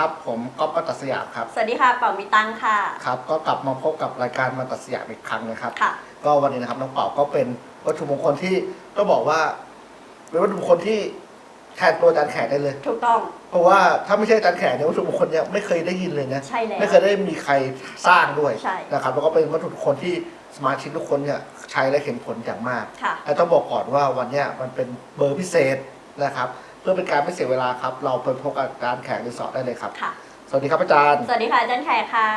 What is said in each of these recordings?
ครับ ผมก๊อฟมัตตสยามครับ สวัสดีค่ะเป่ามีตังค่ะ ครับ ก็กลับมาพบกับรายการมัตตสยามอีกครั้งนะครับ ค่ะ ก็วันนี้นะครับน้องเป่าก็เป็นวัตถุมงคลที่ก็บอกว่า เป็นวัตถุมงคลที่แทนตัวอาจารย์แขกได้เลย ถูกต้อง เพราะว่าถ้าไม่ใช่อาจารย์แขกเนี่ยวัตถุมงคลเนี่ยไม่เคยได้ยินเลยนะใช่แล้วไม่เคยได้มีใครสร้างด้วยใช่ นะครับแล้วก็เป็นวัตถุมงคลที่สมาชิกทุกคนเนี่ยใช้และเห็นผลอย่างมาก ค่ะและต้องบอกก่อนว่าวันเนี้ยมันเป็นเบอร์พิเศษนะครับ เพื่อเป็นการไม่เสียเวลาครับ เราไปพบกับอาจารย์แขกรีสอร์ทได้เลยครับ ค่ะ สวัสดีครับอาจารย์ สวัสดีค่ะอาจารย์แขกค่ะ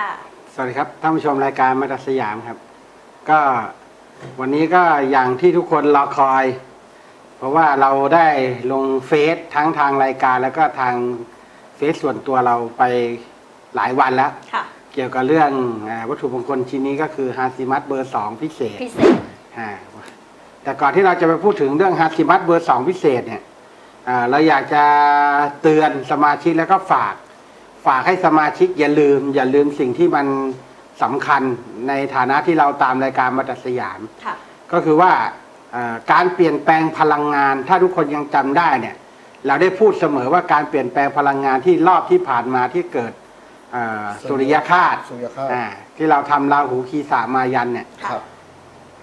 สวัสดีครับท่านผู้ชมรายการมาตัดสยามครับ ก็วันนี้ก็อย่างที่ทุกคนรอคอย เพราะว่าเราได้ลงเฟซทั้งทางรายการแล้วก็ทางเฟซส่วนตัวเราไปหลายวันแล้ว ค่ะ เกี่ยวกับเรื่องอาวัตถุมงคลชิ้นนี้ก็คือฮาซิมัตเบอร์สองพิเศษพิเศษ อ่าแต่ก่อนที่เราจะไปพูดถึงเรื่องฮาซิมัตเบอร์สองพิเศษเนี่ยอ่า เราอยากจะเตือนสมาชิกแล้วก็ฝาก ฝากให้สมาชิกอย่าลืม อย่าลืมสิ่งที่มันสำคัญในฐานะที่เราตามรายการมาตัดสยามค่ะก็คือว่าเอ่อการเปลี่ยนแปลงพลังงาน ถ้าทุกคนยังจำได้เนี่ยเราได้พูดเสมอว่าการเปลี่ยนแปลงพลังงานที่รอบที่ผ่านมาที่เกิดเอ่อสุสุริริยยคคราราสสสุริยคราสอ่าที่เราทำราหูคีสามายันเนี่ยครับ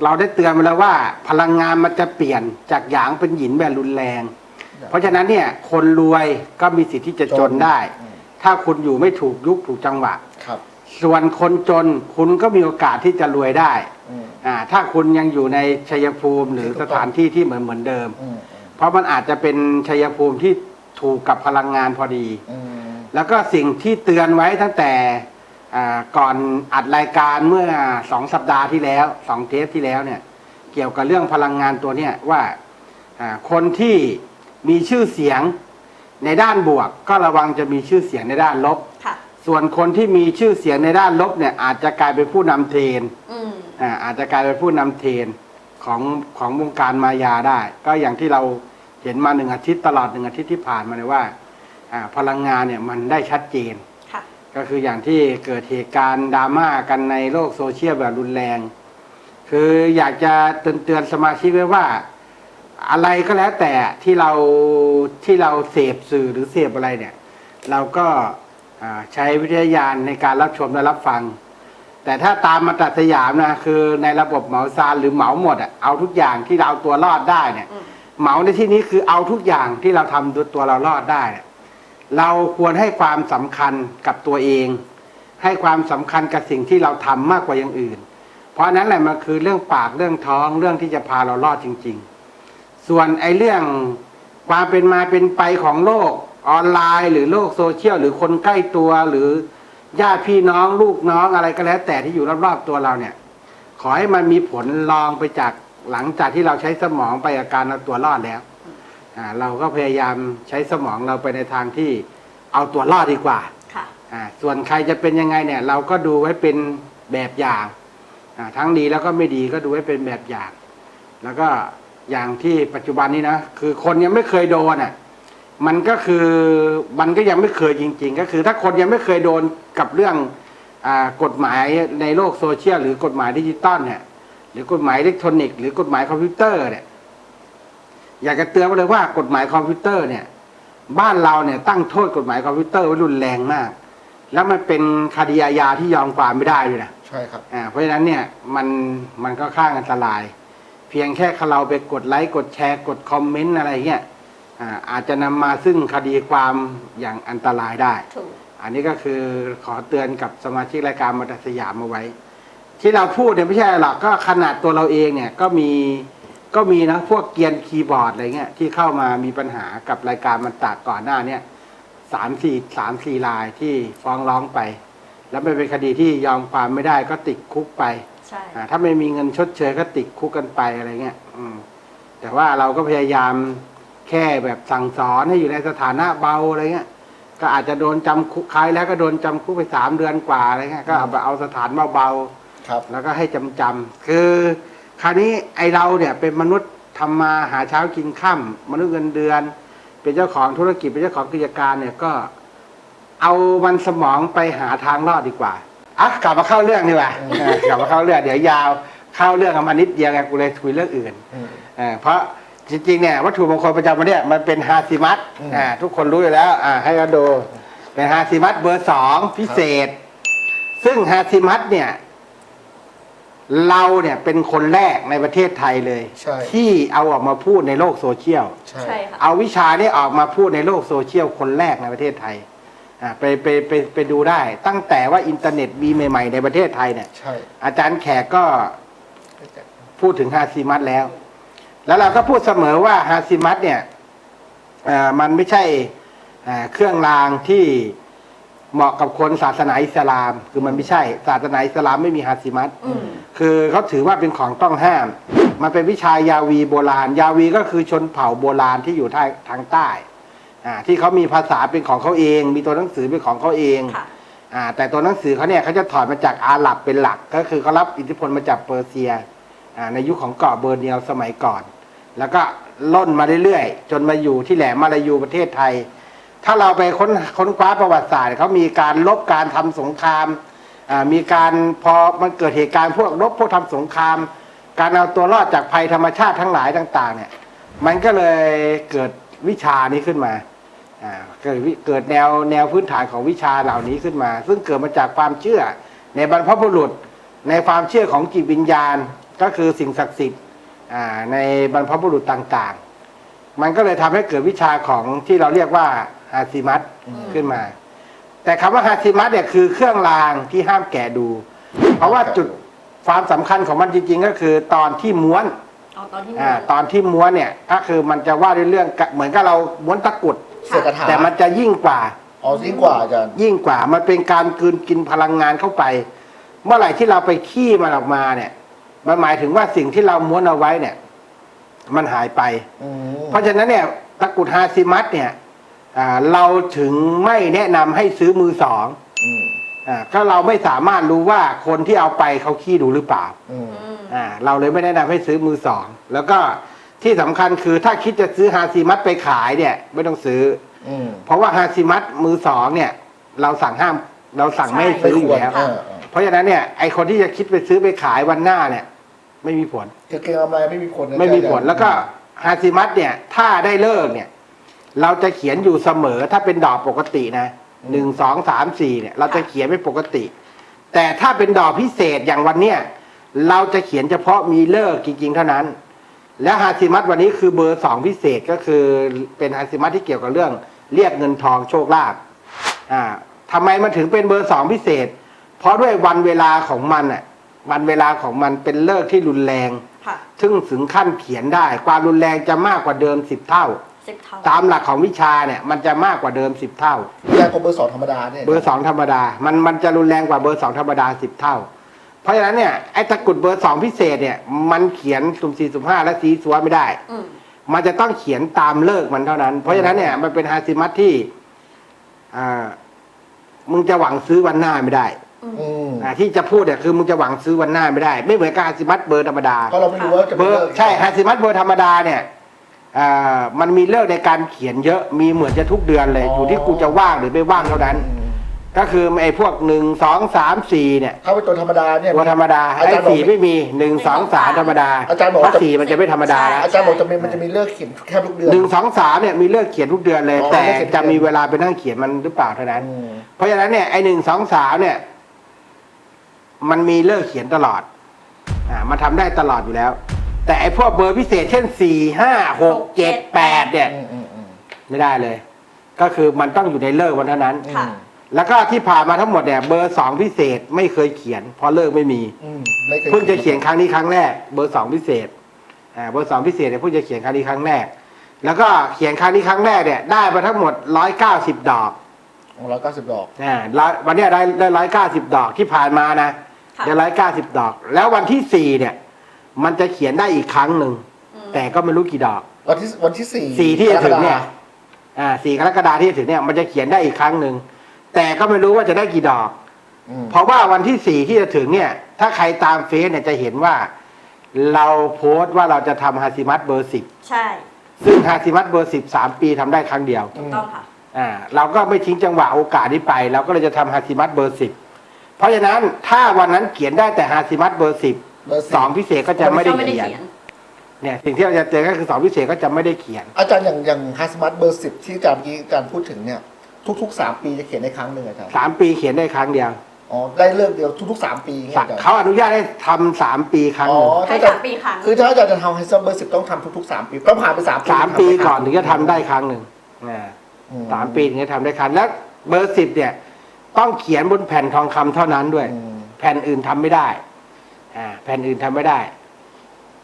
เราได้เตือนมาแล้วว่าพลังงานมันจะเปลี่ยนจากหยางเป็นหยินแบบรุนแรง เพราะฉะนั้นเนี่ยคนรวยก็มีสิทธิ์ที่จะจนได้อืมถ้าคุณอยู่ไม่ถูกยุคถูกจังหวะครับ ส่วนคนจนคุณก็มีโอกาสที่จะรวยได้อืมอ่าถ้าคุณยังอยู่ในชัยภูมิหรือสถานที่ที่เหมือนเหมือนเดิมอืมเพราะมันอาจจะเป็นชัยภูมิที่ถูกกับพลังงานพอดีอืมแล้วก็สิ่งที่เตือนไว้ตั้งแต่อ่าก่อนอัดรายการเมื่อสองสัปดาห์ที่แล้วสองเทปที่แล้วเนี่ย เกี่ยวกับเรื่องพลังงานตัวเนี้ยว่าอ่าคนที่ มีชื่อเสียงในด้านบวก ก็ระวังจะมีชื่อเสียงในด้านลบ ค่ะ ส่วนคนที่มีชื่อเสียงในด้านลบเนี่ยอาจจะกลายเป็นผู้นำเทรนอืม อ่าอาจจะกลายเป็นผู้นำเทรนของของวงการมายาได้ ก็อย่างที่เราเห็นมาหนึ่งอาทิตย์ตลอดหนึ่งอาทิตย์ที่ผ่านมาเลยว่าอ่าพลังงานเนี่ยมันได้ชัดเจน ค่ะ ก็คืออย่างที่เกิดเหตุการณ์ดราม่ากันในโลกโซเชียลแบบรุนแรง คืออยากจะเตือนเตือนสมาชิกไว้ว่า อะไรก็แล้วแต่ที่เราที่เราเสพสื่อหรือเสพอะไรเนี่ย เราก็อ่าใช้วิทยาญาณในการรับชมและรับฟัง แต่ถ้าตามมาตัดสยามนะคือในระบบเหมาซานหรือเหมาหมดอะเอาทุกอย่างที่เราเอาตัวรอดได้เนี่ยอืมเหมาในที่นี้คือเอาทุกอย่างที่เราทำตัวตัวเรารอดได้เนี่ยเราควรให้ความสำคัญกับตัวเอง ให้ความสำคัญกับสิ่งที่เราทำมากกว่าอย่างอื่น เพราะอันนั้นแหละมันคือเรื่องปากเรื่องท้องเรื่องที่จะพาเรารอดจริง ๆ ส่วนไอ้เรื่องความเป็นมาเป็นไปของโลกออนไลน์ หรือโลกโซเชียลหรือคนใกล้ตัวหรือญาติพี่น้องลูกน้องอะไรก็แล้ว แต่ที่อยู่รอบๆตัวเราเนี่ย ขอให้มันมีผลลองไปจากหลังจากที่เราใช้สมองไปกับการเอาตัวรอดแล้วอ่าเราก็พยายามใช้สมองเราไปในทางที่เอาตัวรอดดีกว่าค่ะอ่าส่วนใครจะเป็นยังไงเนี่ย เราก็ดูไว้เป็นแบบอย่างอ่าทั้งดีแล้วก็ไม่ดีก็ดูไว้เป็นแบบอย่าง แล้วก็ อย่างที่ปัจจุบันนี้นะคือคนยังไม่เคยโดนอะมันก็คือมันก็ยังไม่เคยจริง ๆ ก็คือ ถ้าคนยังไม่เคยโดนกับเรื่องอากฎหมายในโลกโซเชียลหรือกฎหมายดิจิตอลเนี่ยหรือกฎหมายอิเล็กทรอนิกส์หรือกฎหมายคอมพิวเตอร์เนี่ยอยากจะเตือนไว้เลยว่ากฎหมายคอมพิวเตอร์เนี่ย บ้านเราเนี่ยตั้งโทษกฎหมายคอมพิวเตอร์ไว้รุนแรงมาก แล้วมันเป็นคดีอาญาที่ยอมความไม่ได้ด้วยนะใช่ครับอ่าเพราะฉะนั้นเนี่ยมันมันก็ข้างอันตราย เพียงแค่เราไปกดไลค์กดแชร์กดคอมเมนต์อะไรเงี้ยอ่าอาจจะนำมาซึ่งคดีความอย่างอันตรายได้ถูกอันนี้ก็คือขอเตือนกับสมาชิกรายการมาตัดสยามมาไว้ ที่เราพูดเนี่ยไม่ใช่อะไรหรอกก็ขนาดตัวเราเองเนี่ยก็มีก็มีนะพวกเกรียนคีย์บอร์ดอะไรเงี้ยที่เข้ามามีปัญหากับรายการมันตากก่อนหน้าเนี่ยสามสี่สามสี่รายที่ฟ้องร้องไป แล้วมันเป็นคดีที่ยอมความไม่ได้ก็ติดคุกไป ใช่อ่าถ้าไม่มีเงินชดเชยก็ติดคุกกันไปอะไรเงี้ยอืมแต่ว่าเราก็พยายามแค่แบบสั่งสอนให้อยู่ในสถานะเบาอะไรเงี้ย ก็อาจจะโดนจำคุกคล้ายแล้วก็โดนจำคุกไปสามเดือนกว่าอะไรเงี้ยก็เอาไปเอาสถานเบาๆครับแล้วก็ให้จำจำๆคือ คราวนี้ไอเราเนี่ยเป็นมนุษย์ทำมาหาเช้ากินค่ำมนุษย์เงินเดือน เป็นเจ้าของธุรกิจเป็นเจ้าของกิจการเนี่ยก็ เอามันสมองไปหาทางรอดดีกว่า อะกลับมาเข้าเรื่องดีกว่าอืมเออกลับมาเข้าเรื่องเดี๋ยวยาวเข้าเรื่องกันมานิดเดียวไงกูเลยคุยเรื่องอื่นอืมเออเพราะจริงๆเนี่ยวัตถุมงคลประจำวันเนี้ยมันเป็นฮาซิมัตอืมอ่าทุกคนรู้อยู่แล้วอ่าให้เราดูเป็นฮาซิมัตเบอร์สองพิเศษ ซึ่งฮาซิมัตเนี่ย เราเนี่ยเป็นคนแรกในประเทศไทยเลย ใช่ ที่เอาออกมาพูดในโลกโซเชียล ใช่ ใช่ค่ะ เอาวิชานี้ออกมาพูดในโลกโซเชียลคนแรกในประเทศไทย อ่าไปไปไปไปดูได้ ตั้งแต่ว่าอินเทอร์เน็ตมีใหม่ๆในประเทศไทยเนี่ย ใช่อาจารย์แขกก็พูดถึงฮาซิมัตแล้ว แล้วเราก็พูดเสมอว่าฮาซิมัตเนี่ยเอ่อมันไม่ใช่เอ่อเครื่องรางที่เหมาะกับคนศาสนาอิสลาม คือมันไม่ใช่ ศาสนาอิสลามไม่มีฮาซิมัตอืมคือเขาถือว่าเป็นของต้องห้าม มันเป็นวิชายาวีโบราณ ยาวีก็คือชนเผ่าโบราณที่อยู่ทางทางใต้ อ่าที่เขามีภาษาเป็นของเขาเอง มีตัวหนังสือเป็นของเขาเองค่ะ อ่าแต่ตัวหนังสือเขาเนี่ยเขาจะถอดมาจากอาหรับเป็นหลัก ก็คือเขารับอิทธิพลมาจากเปอร์เซียอ่าในยุคของเกาะเบอร์เนียวสมัยก่อน แล้วก็ล่นมาเรื่อยๆ จนมาอยู่ที่แหลมมาลายูประเทศไทย ถ้าเราไปค้นค้นคว้าประวัติศาสตร์เขามีการลบการทำสงครามอ่ามีการพอมันเกิดเหตุการณ์พวกลบพวกทำสงคราม การเอาตัวรอดจากภัยธรรมชาติทั้งหลายต่าง ๆ เนี่ย มันก็เลยเกิดวิชานี้ขึ้นมาอ่า เกิดวิเกิดแนวแนวพื้นฐานของวิชาเหล่านี้ขึ้นมา ซึ่งเกิดมาจากความเชื่อในบรรพบุรุษ ในความเชื่อของจิตวิญญาณ ก็คือสิ่งศักดิ์สิทธิ์อ่าในบรรพบุรุษต่างๆ มันก็เลยทำให้เกิดวิชาของที่เราเรียกว่าฮาซิมัตขึ้นมา แต่คำว่าฮาซิมัตเนี่ยคือเครื่องรางที่ห้ามแกะดู เพราะว่าจุดความสำคัญของมันจริงๆ ก็คือตอนที่ม้วนเอาตอนที่อ่าม้วนตอนที่ม้วนเนี่ยก็คือมันจะว่าด้วยเรื่องกะเหมือนกับเราม้วนตะกรุด เสือกระถาแต่มันจะยิ่งกว่า อ๋อยิ่งกว่าอาจารย์ยิ่งกว่ามันเป็นการกลืนกินพลังงานเข้าไป เมื่อไหร่ที่เราไปขี้มันออกมาเนี่ย มันหมายถึงว่าสิ่งที่เราม้วนเอาไว้เนี่ย มันหายไป อืมเพราะฉะนั้นเนี่ยตะกรุดฮาซิมัตเนี่ยอ่าเราถึงไม่แนะนำให้ซื้อมือสองอืมอ่าก็เราไม่สามารถรู้ว่าคนที่เอาไปเขาขี้ดูหรือเปล่า อืมอืม อ่าเราเลยไม่แนะนำให้ซื้อมือสอง แล้วก็ ที่สำคัญคือถ้าคิดจะซื้อฮาซิมัตไปขายเนี่ย ไม่ต้องซื้อ อืม เพราะว่าฮาซิมัตมือสองเนี่ย เราสั่งห้ามเราสั่งไม่ให้ไม่ซื้ออควยู่รแล้วเออเออ เพราะฉะนั้นเนี่ยไอคนที่จะคิดไปซื้อไปขายวันหน้าเนี่ย ไม่มีผลคือเก่งกำไรไม่มีผลนะไม่มีผลอาจารย์แล้วก็ฮาซิมัตเนี่ยถ้าได้เลิกเนี่ย เราจะเขียนอยู่เสมอถ้าเป็นดอกปกตินะหนึ่งสองสามสี่เนี่ย เราจะเขียนไม่ปกติ แต่ถ้าเป็นดอกพิเศษอย่างวันเนี้ยเราจะเขียนเฉพาะมีเลิกจริงๆเท่านั้น และฮาซิมัตวันนี้คือเบอร์สองพิเศษก็คือเป็นฮาซิมัตที่เกี่ยวกับเรื่อง เรียกเงินทองโชคลาภอ่าทำไมมันถึงเป็นเบอร์สองพิเศษ เพราะด้วยวันเวลาของมันอะวันเวลาของมันเป็นเลิกที่รุนแรง ค่ะซึ่งถึงขั้นเขียนได้ ความรุนแรงจะมากกว่าเดิมสิบเท่า สิบเท่าตามหลักของวิชาเนี่ยมันจะมากกว่าเดิมสิบเท่าแรงกว่าเบอร์สองธรรมดาเนี่ยเบอร์สองธรรมดา มันมันจะรุนแรงกว่าเบอร์สองธรรมดาสิบเท่า เพราะฉะนั้นเนี่ยไอ้ตะกรุดเบอร์สองพิเศษเนี่ย มันเขียนสุ่มสี่สุ่มห้าและสีสัวไม่ได้ อืมมันจะต้องเขียนตามเลิกมันเท่านั้น เพราะฉะนั้นเนี่ยมันเป็นฮาซิมัตที่อ่ามึงจะหวังซื้อวันหน้าไม่ได้อืมอ่าที่จะพูดเนี่ยคือมึงจะหวังซื้อวันหน้าไม่ได้ ไม่เหมือนกับฮาซิมัตเบอร์ธรรมดา เพราะเราไม่รู้ว่าจะเบเป็นอเลิร์กใช่ฮาซิมัตเบอร์ธรรมดาเนี่ยอ่ามันมีเลิกในการเขียนเยอะมีเหมือนจะทุกเดือนเลย อยู่ที่กูจะว่างหรือไม่ว่างเท่านั้น อืม ก็คือไอ้พวกหนึ่งสองสามสี่เนี่ยถ้าเป็นตัวธรรมดาเนี่ย ตัวธรรมดาอาไอ้จารย์บอก สี่ไม่มีหนึ่งสองสามธรรมดาอาจารย์บอกถ้าว่าจะสี่มันจะไม่ธรรมดาแล้วอาจารย์บอกจะมีมันจะมีเลิกเขียนแค่ทุกเดือน หนึ่งสองสามเนี่ยมีเลิกเขียนทุกเดือนเลย อ๋อแต่เลิกเขียนทุกเดือน จะมีเวลาไปนั่งเขียนมันหรือเปล่าเท่านั้น อืมเพราะฉะนั้นเนี่ยไอ้หนึ่งสองสามเนี่ย มันมีเลิกเขียนตลอด อ่า มันทำได้ตลอดอยู่แล้ว แต่ไอ้พวกเบอร์พิเศษเช่นสี่ห้าหกเจ็ดแปดเนี่ย อืมอืมอืมไม่ได้เลย ก็คือมันต้องอยู่ในเลิกวันเท่านั้น ค่ะ แล้วก็ที่ผ่านมาทั้งหมดเนี่ยเบอร์สองพิเศษไม่เคยเขียนเพราะเลิกไม่มี อืมไม่เคยเพิ่งจะเขียนครั้งนี้ครั้งแรก เบอร์สองพิเศษอ่าเบอร์สองพิเศษเนี่ยเพิ่งจะเขียนครั้งนี้ครั้งแรก แล้วก็เขียนครั้งนี้ครั้งแรกเนี่ยได้มาทั้งหมดร้อยเก้าสิบดอกร้อยเก้าสิบดอก อ่าร้อยวันเนี้ยได้ได้ร้อยเก้าสิบดอกที่ผ่านมานะค่ะจะร้อยเก้าสิบดอก แล้ววันที่สี่เนี่ย มันจะเขียนได้อีกครั้งหนึ่งอืมแต่ก็ไม่รู้กี่ดอก วันที่วันที่สี่สี่ที่จะถึงเนี่ย กรกฎาอ่าสี่กรกฎาที่จะถึงเนี่ยมันจะเขียนได้อีกครั้งหนึ่ง แต่ก็ไม่รู้ว่าจะได้กี่ดอกอืมเพราะว่าวันที่สี่ที่จะถึงเนี่ย ถ้าใครตามเฟซเนี่ยจะเห็นว่า เราโพสต์ว่าเราจะทำฮาซิมัตเบอร์สิบใช่ซึ่งฮาซิมัตเบอร์สิบสามปีทำได้ครั้งเดียว ถูกต้องค่ะ อ่าเราก็ไม่ทิ้งจังหวะโอกาสนี้ไป เราก็เลยจะทำฮาซิมัตเบอร์สิบเพราะฉะนั้นถ้าวันนั้นเขียนได้แต่ฮาซิมัตเบอร์สิบเบอร์สองพิเศษก็จะไม่ได้ก็ไม่ได้เขียนเขียนเนี่ยสิ่งที่เราจะเจอก็คือสองพิเศษก็จะไม่ได้เขียน อาจารย์อย่างอย่างฮัสมัตเบอร์สิบที่อาจารย์เมื่อกี้อาจารย์พูดถึงเนี่ย ทุกๆสามปีจะเขียนได้ครั้งหนึ่งอาจารย์สามปีเขียนได้ครั้งเดียวอ๋อได้เลิกเดียวทุกๆสามปีอย่างเงี้ยอาจารย์เขาอนุญาตให้ทำสามปีครั้งอ๋หอนึ่งให้ถ้าจะสามปีครั้งคือถ้าอาจารย์จะทำฮัสมัตเบอร์สิบต้องทำทุกๆสามปีต้องผ่านไปสามปีสามปีทำได้ครั้ก่อนถึงจะทำได้ครั้งหนึ่งอ่าอืสามปีถึงจะทำได้ครั้งแล้วเบอร์สิบเนี่ย ต้องเขียนบนแผ่นทองคำเท่านั้นด้วย อืมแผ่นอื่นทำไม่ได้ อ่า แผ่นอื่นทำไม่ได้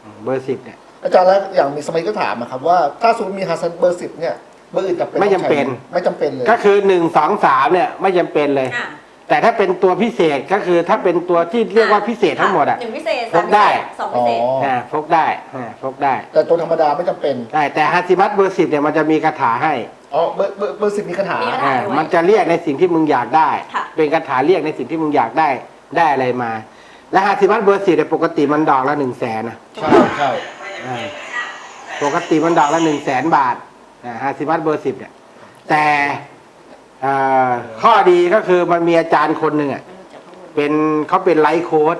อืมเบอร์สิบเนี่ย อาจารย์แล้วอย่างมีสมัยก็ถามนะครับว่าถ้าสมมติมีฮัสมัตเบอร์สิบเนี่ย เบอร์อื่นจะเป็นไม่จำเป็น ไม่จำเป็นเลย ก็คือหนึ่งสองสามเนี่ยไม่จำเป็นเลย อะแต่ถ้าเป็นตัวพิเศษก็คือถ้าเป็นตัวที่เรียกว่าพิเศษทั้งหมดอะ หนึ่งพิเศษพกได้สามพิเศษสองพิเศษ อ๋อ อ่าพกได้อ่าพกได้แต่ตัวธรรมดาไม่จำเป็นได้แต่ฮาซิมัตเบอร์สิบเนี่ยมันจะมีคาถาให้อ๋อเบอร์เบอร์เบอร์สิบมีคาถา มีคาถา อ่ามันจะเรียกในสิ่งที่มึงอยากได้ ค่ะ เป็นคาถาเรียกในสิ่งที่มึงอยากได้ได้อะไรมา และฮาซิมัตเบอร์สิบเนี่ยปกติมันดอกละหนึ่งแสนนะใช่ใช่อ่าปกติมันดอกละหนึ่งแสนบาทอ่า ฮาซิมัตเบอร์สิบเนี่ย แต่อ่าข้อดีก็คือมันมีอาจารย์คนหนึ่งอะเป็นเขาเป็นไลฟ์โค้ด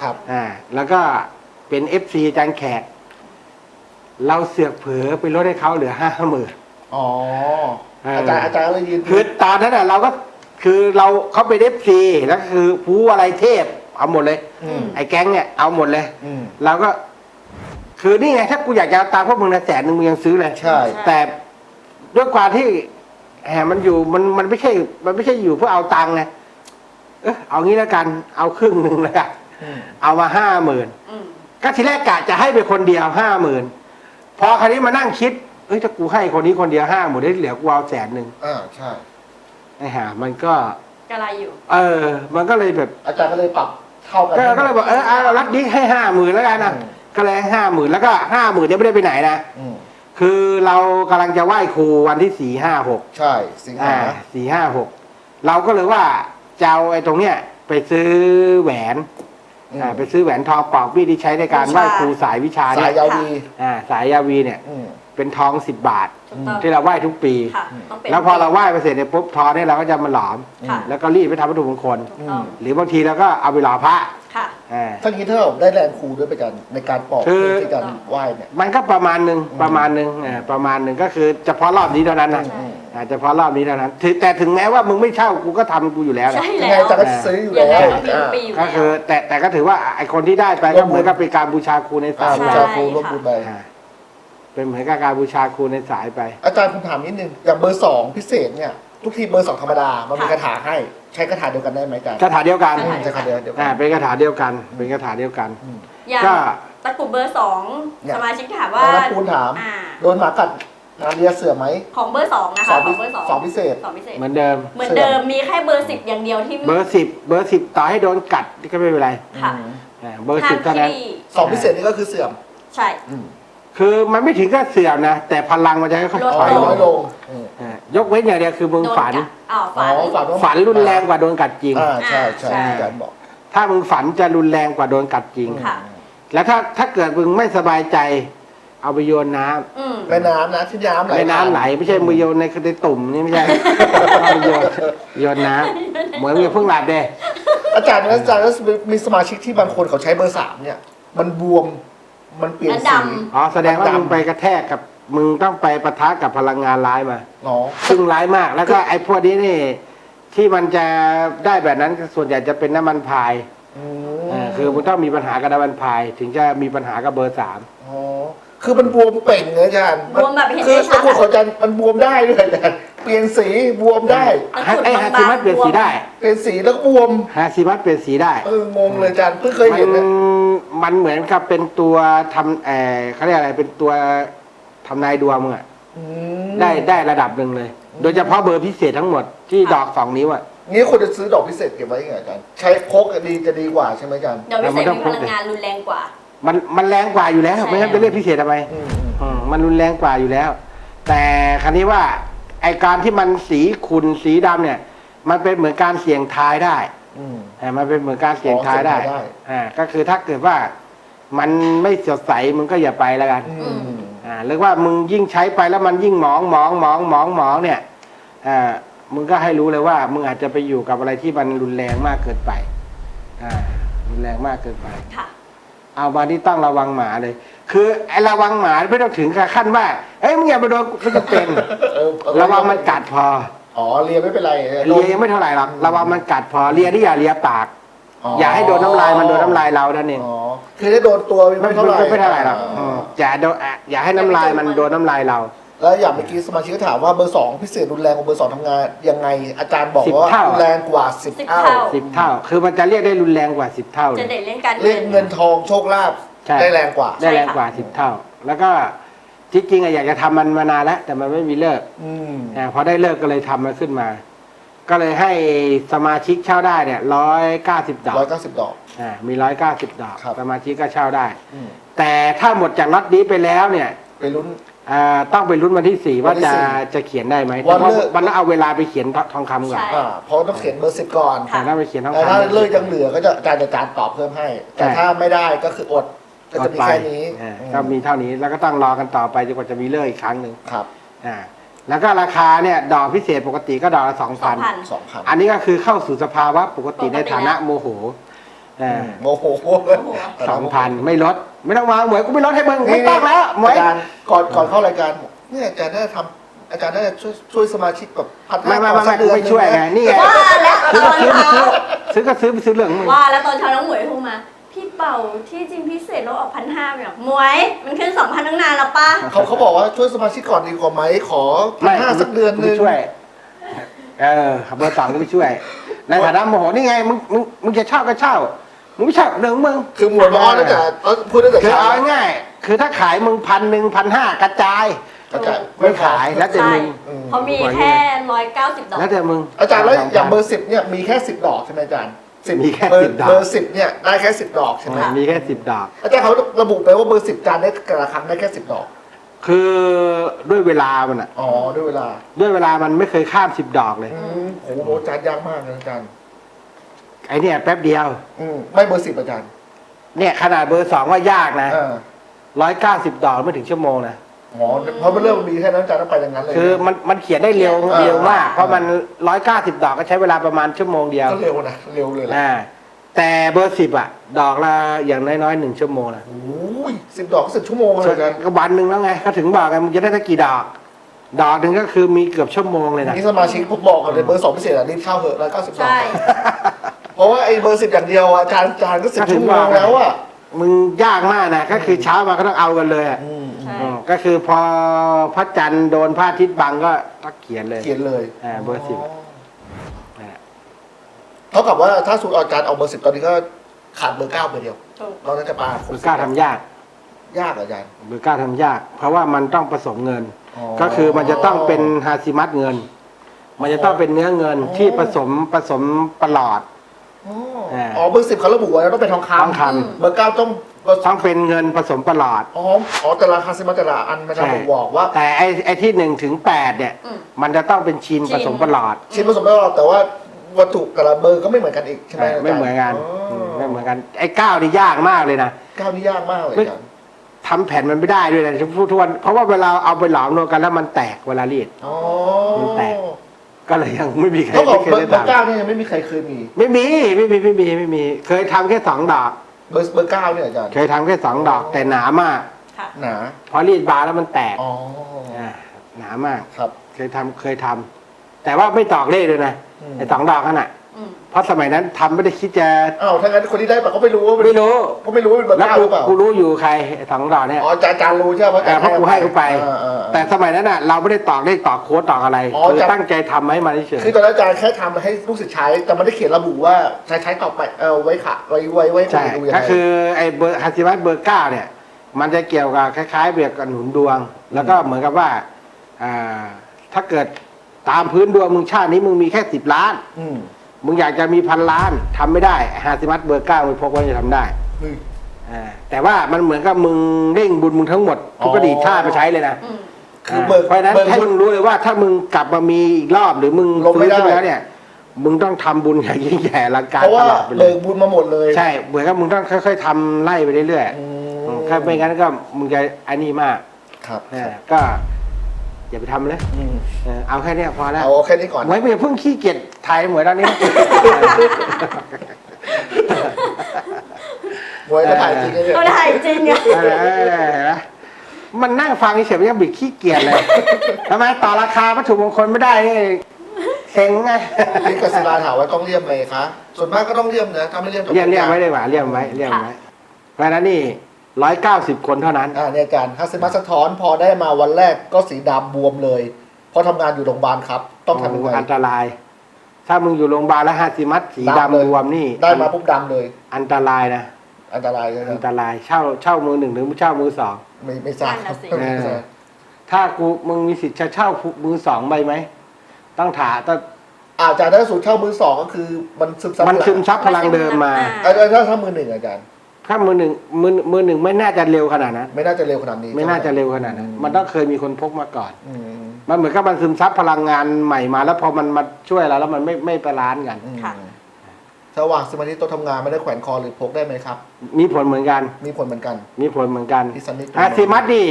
ครับอ่าแล้วก็เป็นเอฟซีอาจารย์แขก เราเสือกเผลอไปลดให้เขาเหลือห้าหมื่นอ๋อเออออาจารย์อาจารย์ก็เลยยืนคือตอนนั้นอะเราก็คือเราเขาเป็นเอฟซีแล้วก็คือผู้อะไรเทพเอาหมดเลยอืมไอ้แก๊งเนี่ยเอาหมดเลยอืมเราก็ คือนี่ไงถ้ากูอยากจะเอาตามพวกมึงนะแสนหนึ่งมึงยังซื้อเลยใช่ แต่ด้วยความที่แหมมันอยู่มันมันไม่ใช่ มันไม่ใช่อยู่เพื่อเอาตังค์ไงเออเอางี้แล้วกัน เอาครึ่งหนึ่งเลยอะอืมเอามาห้าหมื่นอืมก็ทีแรกกะจะให้ไปคนเดียวห้าหมื่นพอคราวนี้มานั่งคิดเอ้ยถ้ากูให้คนนี้คนเดียวห้าหมื่นได้เหลือกูเอาแสนหนึ่งอ่าใช่ ไอ้ห่ามันก็กระไรอยู่ เออ มันก็เลยแบบอาจารย์ก็เลยปรับเท่ากันก็ก็เลยบอกเออเอารัดนี้ให้ห้าหมื่นแล้วกันนะอืม ก็เลยห้าหมื่นแล้วก็ห้าหมื่นยังไม่ได้ไปไหนนะ อืมคือเรากำลังจะไหว้ครูวันที่สี่ห้าหกใช่สิงอ่าหาสี่ห้าหกเราก็เลยว่าจะเอาไอ้ตรงเนี้ยไปซื้อแหวนอืมอ่าไปซื้อแหวนทองปอกพี่ที่ใช้ในการไหว้ครูสายวิชาสาเนี่ยยยาวดีอ่าสายยาวีเนี่ย อืม เป็นทองสิบบาท ถูกต้องที่เราไหว้ทุกปี ค่ะต้องเป็น แล้วพอเราไหว้ไปเสร็จเนี่ยปุ๊บทองเนี่ยเราก็จะมาหลอม ค่ะ แล้วก็รีดไปทำวัตถุมงคล ถูกต้องหรือบางทีเราก็เอาไปหล่อพระค่ะอ่าถ้างี้ถ้าเราได้แรงครูด้วยไปกันในการปอกคือเพื่อที่การไหว้เนี่ย มันก็ประมาณหนึ่งประมาณหนึ่งอ่าประมาณหนึ่งก็คือเฉพาะรอบนี้เท่านั้นนะใช่ อ่าเฉพาะรอบนี้เท่านั้นถึงแต่ถึงแม้ว่ามึงไม่เช่ากูก็ทำกูอยู่แล้วแหละ ใช่ยังแล้ไงวอาจารย์ก็ซื้ออยู่ยังแล้ไงวก็มีทุกปีอยู่ก็แล้ว คือแต่แต่ก็ถือว่าไอคนที่ได้ไปก็เหมือนกับเป็นการบูชาครูในอ่าสายบูไปชาครูร่วมบุญไป อ่า เป็นเหมือนกับการบูชาครูในสายไป อาจารย์ผมถามนิดนึงอย่างเบอร์สองพิเศษเนี่ย ทุกทีเบอร์สองธรรมดา มันมีคาถาให้ใช้คาถาเดียวกันได้ไหมอาจารย์คาถาเดียวกันอืมใช้คาถาเดียวเดียวกัอ่าน เป็นคาถาเดียวกัน เป็นคาถาเดียวกัน อืม อย่างก็ ตะกรุบเบอร์สองเนี่ย สมาชิกถามว่าแล้วคูณถาม อ่าโดนหมากัดนาเรียเสือไหมของเบอร์สองนะสอคะงของเบอร์สองสองพิเศษ สองพิเศษ เหมือนเดิม เหมือนเดิมมีแค่เบอร์สิบอย่างเดียวที่เบอร์สิบเบอร์สิบต่อให้โดนกัดก็ไม่เป็นไรค่ะอืมอ่าเบอร์ห้าสิมบเท่านั้น ที่สองพิเศษนี่ก็คือเสื่อม ใช่ อืม คือมันไม่ถึงกับเสื่อมนะ แต่พลังมันจะค่อยลดๆถอ๋ออยลน้อยงลงอืมอ่ายกเว้นอย่างเดียวคือมึงโดนฝันกัดอ้าวฝัน อ๋อฝันว่าฝันรุนแรงกว่าโดนกัดจริง อ่าใช่ใช่ใช่ที่อาจารย์บอก ถ้ามึงฝันจะรุนแรงกว่าโดนกัดจริง ค่ะ แล้วถ้าถ้าเกิดมึงไม่สบายใจ เอาไปโยนน้ำอืม แม่น้ำนะที่น้ำไหลในน้ำไหลไม่ใช่มือโยนในในตุ่มนี่ไม่ใช่ เอาไปโยนโยนน้ำเหมือนมึงเพิ่งหลับเด้อาจารย์นะอาจารย์แล้วมีสมาชิกที่บางคนเขาใช้เบอร์สามเนี่ย มันบวม มันเปลี่ยนอันสีดำอ๋อแสดงว่าดำมึงไปกระแทกกับ มึงต้องไปปะทะกับพลังงานร้ายมา เนาะซึ่งร้ายมากแล้วก็ไอ้พวกนี้นี่ ที่มันจะได้แบบนั้นส่วนใหญ่จะเป็นน้ำมันพายอืมอ่าคือมึงต้องมีปัญหากับน้ำมันพาย ถึงจะมีปัญหากับเบอร์สามอ๋อคือมันบวมเป่งเลยอาจารย์บวมแบบเห็นคือได้ชัตะดกรุดของอาจารย์มันบวมได้ด้วยอาจารย์ เปลี่ยนสีบวมได้ตะกรุดไอ้ฮาซิมัสเปลี่ยนสีได้เปลี่ยนสีแล้วก็บวม ฮาซิมัสเปลี่ยนสีได้ เอองงเลยอาจารย์เพิ่งเคยมัเห็นนนะมันเหมือนกับเป็นตัวทำเออเขาเรียกอะไรเป็นตัวทำนายดวงมึงอะอืมได้ได้ระดับหนึ่งเลย โดยเฉพาะเบอร์พิเศษทั้งหมดที่ค่ะดอกสองนิ้วอะ งี้ควรจะซื้อดอกพิเศษเก็บไว้ยังไงอาจารย์ใช้พกดีจะดีกว่าใช่ไหมอาจารย์เดี๋ยวพิเศษมันต้องมีพพกลังงานรุนแรงกว่า มันมันแรงกว่าอยู่แล้ว ใช่ ไม่งั้นไปเรียกพิเศษทำไมอืมอืมอืมมันรุนแรงกว่าอยู่แล้ว แต่ครั้นี้ว่า ไอการที่มันสีขุนสีดำเนี่ย มันเป็นเหมือนการเสี่ยงทายได้อืม อ่ามันเป็นเหมือนการเสี่ยงทายได้อ๋อเสี่ยงทายได้ อ่าก็คือถ้าเกิดว่ามันไม่สดใสมึงก็อย่าไปแล้วกัน อืม อ่าหรือว่ามึงยิ่งใช้ไปแล้วมันยิ่งหมองหมองหมองหมองหมองเนี่ยอ่ามึงก็ให้รู้เลยว่า มึงอาจจะไปอยู่กับอะไรที่มันรุนแรงมากเกินไปอ่ารุนแรงมากเกินไป ค่ะ เอามาที่ต้องระวังหมาเลย คือไอ้ระวังหมาไม่ต้องถึงกับขั้นว่าเอ้ยมึงอย่าไปโดนกูจะเป็น เออเออระวังมันกัดพออ๋อเลียไม่เป็นไรเลียยังไม่เท่าไหร่หรอกระวังมันกัดพอเลียที่อย่าเลียปาก อย่าให้โดนน้ำลายมันโดนน้ำลายเรานั่นเองอ๋อคือถ้าโดนตัวไม่ไม่เท่าไหร่ไม่เท่าไหร่หรอกอืมอย่าโดนอะอย่าให้น้ำลายมันโดนน้ำลายเราแล้วอย่างเมื่อกี้สมาชิกก็ถามว่าเบอร์สองพิเศษรุนแรงกว่าเบอร์สองทำงานยังไงอาจารย์บอกสิบว่าเท่ารุนแรงกว่าสิบสิบเท่าเท่า สิบเท่า คือมันจะเรียกได้รุนแรงกว่าสิบเท่าเลจะย เด่นเรื่องการเรียกเงินทองโชคลาภ ใช่ ได้แรงกว่า ได้แรงกว่าสิบเท่า แล้วก็ที่จริงอะอยากจะทำมันมานานแล้ว แต่มันไม่มีเลิกอืมอ่าพอได้เลิกก็เลยทำมันขึ้นมา ก็เลยให้สมาชิกเช่าได้เนี่ยร้อยเก้าสิบดอกร้อยเก้าสิบดอก อ่ามีร้อยเก้าสิบดอกครับ สมาชิกก็เช่าได้ อืมแต่ถ้าหมดจากล็อตนี้ไปแล้วเนี่ยไปลุ้น อ่าต้องไปลุ้นวันที่สี่วัว่านที่จะสี่จะเขียนได้ไหมวันแต่เลิกวันนั้นเอาเวลาไปเขียนทองคำก่อนใช่ อ่าเพราะต้องเขียนเบอร์สิบก่อน ค่ะ แต่ถ้าไปเขียนทองแต่คำถ้าเลิกยังเหลือก็จะอาจารย์จะจานตอบเพิ่มให้ แต่ใช่ ถ้าไม่ได้ก็คืออด ก็จะมีแค่นี้อ่าอืมก็มีเท่านี้แล้วก็ต้องรอกันต่อไปจนกว่าจะมีเลิกอีกครั้งหนึ่งครับอ่าแล้วก็ราคาเนี่ยดอกพิเศษปกติก็ดอกละสองพัน2,000 สองพันอันนี้ก็คือเข้าสู่สภาวะปกติปกติ ในฐานะโมโหอ่าโมโหสองพันไม่ลด ไม่ต้องมาหมวยกูไม่ลดให้มึงไม่ต้องแล้วหมวย อาจารย์ก่อนก่อนเข้ารายการเนี่ยอาจารย์น่าจะทำอาจารย์น่าจะช่วยช่วยสมาชิกแบบพันไม่ห้าไม่ไม่ไม่กูไม่ช่วยไงนี่ไงว่าแล้วซื้อตก็อนซื้อไปเช้าซื้อซื้อก็ซื้อไปซื้อเรื่องของมึงว่าแล้วตอนเช้าน้องหมวยโทรมาพี่ เป่าที่จริงพิเศษเราออกพันห้าเนี่ยหมวย มันขึ้นสองพันตั้งนานแล้วป้าเขาเขาบอกว่าช่วยสมาชิกก่อนดีกว่าไหมขอพันห้าสักเดือนหกูนึไม่งช่วย เออเบอร์สองกูไม่ช่วย ในฐานะโมโหนี่ไง มึง มึง มึงจะเช่าก็เช่า มึงไม่เช่าเรื่องของมึง คือหมวดมาอ้อนตั้งแต่เอ้ยพูดตั้งแต่คือเช้าเอาง่ายๆคือถ้าขายมึงพันหนึ่งพันห้ากระจายอาจารย์ไม่ขายแล้วแต่ใช่มึงอืมเขามีแค่ร้อยเก้าสิบดอก แล้วแต่มึงอาจารย์แล้วอย่างเบอร์สิบเนี่ยมีแค่สิบดอกใช่ไหมอาจารย์ สิบมีแค่เบอร์10ดอกเบอร์สิบเนี่ยได้แค่สิบดอกใช่ไหมค่ะมีแค่สิบดอกอาจารย์เขาระบุไปว่าเบอร์สิบจานได้กระครั้งได้แค่สิบดอกคือด้วยเวลามันอะอ๋อด้วยเวลาด้วยเวลามันไม่เคยข้ามสิบดอกเลย อืมโอ้โหจานยากมากนะอาจารย์ไอเนี่ยแป๊บเดียว อืมไม่เบอร์สิบอาจารย์เนี่ยขนาดเบอร์สองว่ายากนะอ่าร้อยเก้าสิบดอกไม่ถึงชั่วโมงนะ อ๋อเพราะมันเริ่มมีแค่นั้นอาจารย์ต้องไปอย่างนั้นเลย คือมันมันเขียนได้เร็วอ่า เร็วมาก เพราะมันร้อยเก้าสิบดอกก็ใช้เวลาประมาณชั่วโมงเดียวก็เร็วนะเร็วเลยแหละอ่าแต่เบอร์สิบอะดอกละอย่างน้อยๆหนึ่งชั่วโมงนะโอ้ยสิบดอกก็สิบชั่วโมงเลยอาจารย์ก็วันหนึ่งแล้วไงก็ถึงบอกไงมึงจะได้สักกี่ดอก ดอกหนึ่งก็คือมีเกือบชั่วโมงเลยนะ นี่สมาชิกผมบอกกันเลยเบอร์สองพิเศษอะรีบเข้าเหอะร้อยเก้าสิบดอกใช่ เพราะว่าไอ้เบอร์สิบอย่างเดียวอะอาจารย์อาจารย์ก็สิบก็ถึชั่งวโมว่างแล้วอะมึงยากมากนะก็คือเช้ามาก็ต้องเอากันเลยอะอืม ใช่ อืมก็คือพอพระจันทร์โดนพระอาทิตย์บังก็ต้องเขียนเลย เขียนเลยอ่าเบอร์สิบนั่นแหละเท่ากับว่าถ้าสูตรอาจารย์เอาเบอร์สิบตอนนี้ก็ขาดเบอร์เก้าเบอร์เดียวถูกเราน่าจะปาเบอร์เก้าทำยากยากเหรออาจารย์เบอร์เก้าทำยาก เพราะว่ามันต้องผสมเงิน ก็คือมันจะต้องเป็นฮาซิมัตเงิน มันจะต้องเป็นเนื้อเงินที่ผสมผสมประหลอด อ๋ออ่าอ๋อเบอร์สิบเขาระบุไว้แล้วต้องเป็นทองคทองคำ เบอร์เก้าต้องเบอร์ำ ต้องเป็นเงินผสมประหลอดอ๋ออ๋อแต่ละคาซิมาแต่ละอันมันจะใช่บอกบอกว่า แต่ไอ้ไอ้ที่หนึ่งถึงแปดเนี่ยอืม มันจะต้องเป็นชินชินผสมประหลอดชิ้นผสมไม่ออกแต่ว่าวัตถุแต่ละเบอร์ก็ไม่เหมือนกันอีกใช่ไหมาจารย์ไม่เหมือนกันอ๋อมไม่เหมือนกันไอ้เก้านี่ยากมากเลยนะเก้านี่ยากมากเลยไม่อาจารย์ทำแผ่นมันไม่ได้ด้วยนะทุกทุกวันเพราะว่าเวลาเอาไปหลอมรวมกันแล้วมันแตกเวลารีด อ๋อมันแตก ก็เลยยังไม่มีใครเท่ากับไม่เคเบอยร์ได้เบอร์เก้าทำเนี่ยยังไม่มีใครเคยมีไม่มีไม่มีไม่มีไม่มี เคยทำแค่สองดอกเบอร์เบอร์เก้าเนี่ยอาจารย์เคยทำแค่สองดอกแต่หนามาก ค่ะ หนาพอรีดบาร์แล้วมันแตกอ๋ออ่าหนามาก ครับ เคยทำเคยทำแต่ว่าไม่ตอกเลขเลยนะอืม ไอ้สองดอกนั่นน่ะอืม เพราะสมัยนั้นทำไม่ได้คิดจะอ้าวถ้างั้นคนที่ได้ปะก็ไม่รู้ว่าเป็นไม่รู้ก็ไม่รู้ว่าเป็นเบอร์แล้วเก้ากูหรือเปล่ากูรู้อยู่ใครไอ้สองดอกเนี่ยอ๋ออาจารย์อาจารย์รู้ใช่ไหมแต่เพราะกูให้กูไป อ่าอ่าแต่สมัยนั้นน่ะเราไม่ได้ตอกเลขตอกโค้ดตอกอะไรอ๋อคือจะตั้งใจทำให้มันเฉยคือตอนนั้นอาจารย์แค่ทำให้ลูกศิษย์ใช้ แต่ไม่ได้เขียนระบุว่าใช้ใช้ต่อไปเออไว้ค่ะไว้ไว้ไว้ใช่ดูยังก็ไงคือไอ้เบอร์ฮัซิมัสเบอร์เก้าเนี่ย มันจะเกี่ยวกับคล้ายๆเบียกับหนุนดวง แล้วก็เหมือนกับว่าอ่าถ้าเกิดตามพื้นดวงมึงชาตินี้มึงมีแค่สิบล้านอืม มึงอยากจะมีพันล้านทำไม่ได้ฮาซิมัสเบอร์เก้ามึงพกไว้จะทำได้เฮ้ย อ่าแต่ว่ามันเหมือนกับมึงเร่งบุญมึงทั้งหมดทุกกระดีท่าไปใช้เลยนะอืม คือเบิกเพราะฉะนั้นเบิกให้บุญ มึงรู้เลยว่าถ้ามึงกลับมามีอีกรอบหรือมึงลงไม่ฟื้นขึ้นได้แล้วเนี่ย มึงต้องทำบุญอย่างยิ่งใหญ่อลังการเพราะตว่าลอดไปเลเบิย กบุญมาหมดเลย ใช่เหมือนกับมึงต้องค่อย ๆทำไล่ไปเรื่อยอืๆมถ้าไม่งั้นก็มึงจะอันนี้มากครับเออก็ อย่าไปทำเลยอืมเออเอาแค่เนี้ยพอแล้วเอาแค่นี้ก่อนหมวยมึงอย่าเพิ่งขี้เกียจถ่ายหมวยตอนนี้ มวยก็ถ่ายจริงเลยเนี่ยเอาได้จริงอะเออเออเห็นไหมมันนั่งฟังเฉยๆมันยังบิดขี้เกียจเลยทำไมต่อราคาวัตถุมงคลไม่ได้นี่เซ็งไงนี่กศิลาถามว่าต้องเลี่ยมไหมคะ ส่วนมากก็ต้องเลี่ยมนะ ถ้าไม่เลี่ยมก็เรียกเรียกไว้ดีกว่าเรียกไว้เรียกไว้เพราะฉะนั้นนี่ ร้อยเก้าสิบคนเท่านั้น อ่าเนี่ยอาจารย์ฮัสซิมัสสะท้อนพอได้มาวันแรกก็สีดำบวมเลย เพราะทำงานอยู่โรงพยาบาลครับ ต้องทำยังไงอันตราย ถ้ามึงอยู่โรงพยาบาลแล้วฮาซิมัสสีดำเลยดำรวมนี่ได้มาปุ๊บดำเลย อันตรายนะ อันตรายเลยอันะนตรายเช่าเช่ามือหนึ่งหรือเช่ามือสองไม่ไม่ทราบครับนั่นน่ะสิ ไม่ทราบถ้ากูมึงมีสิทธิ์จะเช่ามือสองไปไหมต้องถามต้องอาจารย์ถ้าสูตรเช่ามือสองก็คือมันซึมซับมันซึมซับพลังเดิมมาอาจารย์ถ้าถ้ามือหนึ่งอาจารย์ ถ้ามือหนึ่งมือมือหนึ่งไม่น่าจะเร็วขนาดนั้นไม่น่าจะเร็วขนาดนี้ไม่น่าจะเร็วขนาดนั้น มันต้องเคยมีคนพกมาก่อนอืมมันเหมือนกับมันซึมซับพลังงานใหม่มา แล้วพอมันมาช่วยเราแล้วมันไม่ไม่ไปร้านกัน อืมค่ะ สว่างสมาธิโต๊ะทำงานไม่ได้แขวนคอหรือพกได้ไหมครับ มีผลเหมือนกัน มีผลเหมือนกันมีผลเหมือนกันที่สันนิษฐานอาซิมัสนี่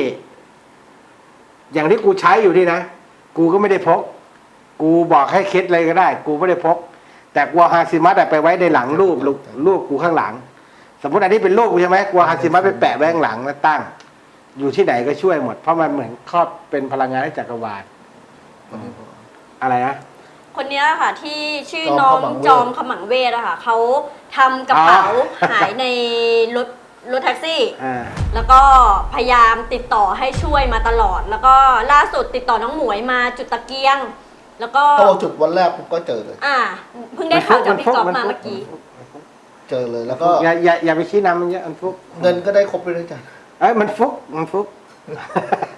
อย่างที่กูใช้อยู่นี่นะ กูก็ไม่ได้พก กูบอกให้เคล็ดเลยก็ได้ กูไม่ได้พก แต่กลัวฮาซิมัสอะไปไว้ในหลังรูปรูปรูปกูข้างหลัง สมมติอันนี้เป็นรูปกูใช่ไหมกลัวฮาซิมัสไปแปะไว้ข้างหลังแล้วตั้ง อยู่ที่ไหนก็ช่วยหมด เพราะมันเหมือนครอบเป็นพลังงานให้จักรวาลอะไรนะคนเนี้ยค่ะที่ชื่อจน้ออมงขมังเวทจอมขมังเวทอะค่ะเขาทำกระเป๋าอ๋อหายในรถรถแท็กซี่ อ่า แล้วก็พยายามติดต่อให้ช่วยมาตลอด แล้วก็ล่าสุดติดต่อน้องหมวยมาจุดตะเกียง แล้วก็พอเราจุดวันแรกปุ๊บก็เจอเลย อ่าเพิ่งได้ข่าวจากพี่ก๊อฟมาเมื่อกี้ เจอเลย แล้วก็อย่าอย่าอย่าไปชี้นำมันเยอะมันฟุกเงินก็ได้ครบเลยนะจ๊ะเอ้ยมันฟุกมันฟุก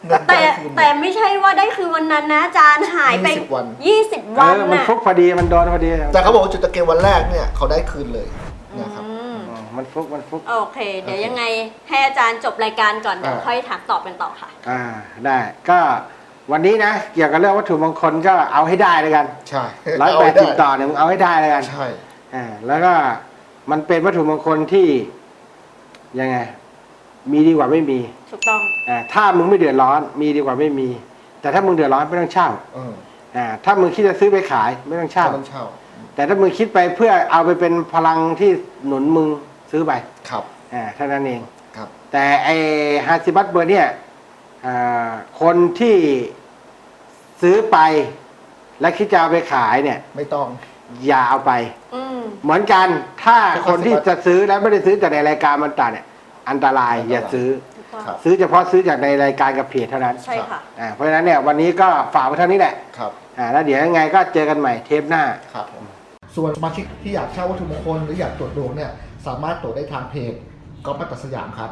เงินก็แต่ได้คืน แต่ไม่ใช่ว่าได้คืนวันนั้นนะอาจารย์หายไป20วัน20เอวันอมันน่ะฟุกพอดีมันโดนพอดีแต่เขาบอกว่าจุดตะเกียงวันแรกเนี่ยเขาได้คืนเลยนะครับ อืมอืมมันฟุกมันฟุก โอเค เดี๋ยวยังไงให้อาจารย์จบรายการก่อนเดี๋ยวอ่า ค่อยถามตอบกันต่อค่ะ อ่าได้ก็วันนี้นะ เกี่ยวกับเรื่องวัตถุมงคลก็เอาให้ได้เลยกันใช่ร้อยเาแปไว้ดสิบต่อเนี่ยมึงเอาให้ได้เลยกัน ใช่ อ่าแล้วก็ มันเป็นวัตถุมงคลที่ยังไง มีดีกว่าไม่มีถูกต้องอ่าถ้ามึงไม่เดือดร้อน มีดีกว่าไม่มี แต่ถ้ามึงเดือดร้อนไม่ต้องเช่าเอออ่าถ้ามึงคิดจะซื้อไปขายไม่ต้องเช่าไม่ต้องเช่าแต่ถ้ามึงคิดไปเพื่อเอาไปเป็นพลังที่หนุนมึงซื้อไปครับอ่าเท่านั้นเอง ครับ แต่ไอฮาซิบัตเบอร์เนี่ยอ่าคนที่ซื้อไป และคิดจะเอาไปขายเนี่ย ไม่ต้องอย่าเอาไป อืม เหมือนกันถ้าเป็นคคนนที่สมัครจะซื้อแล้วไม่ได้ซื้อจากในรายการมันตัดเนี่ยอันตรายอย่าซื้อ ถูกต้องครับ ซื้อเฉพาะซื้อจากในรายการกับเพจเท่านั้นใช่ค่ะ อ่าเพราะฉะนั้นเนี่ยวันนี้ก็ฝากไว้เท่านี้แหละครับ อ่าแล้วเดี๋ยวยังไงก็เจอกันใหม่เทปหน้า ครับผมส่วนสมาชิกที่อยากเช่าวัตถุมงคลหรืออยากตรวจดวงเนี่ย สามารถตรวจได้ทางเพจก๊อฟมัตตสยามครับ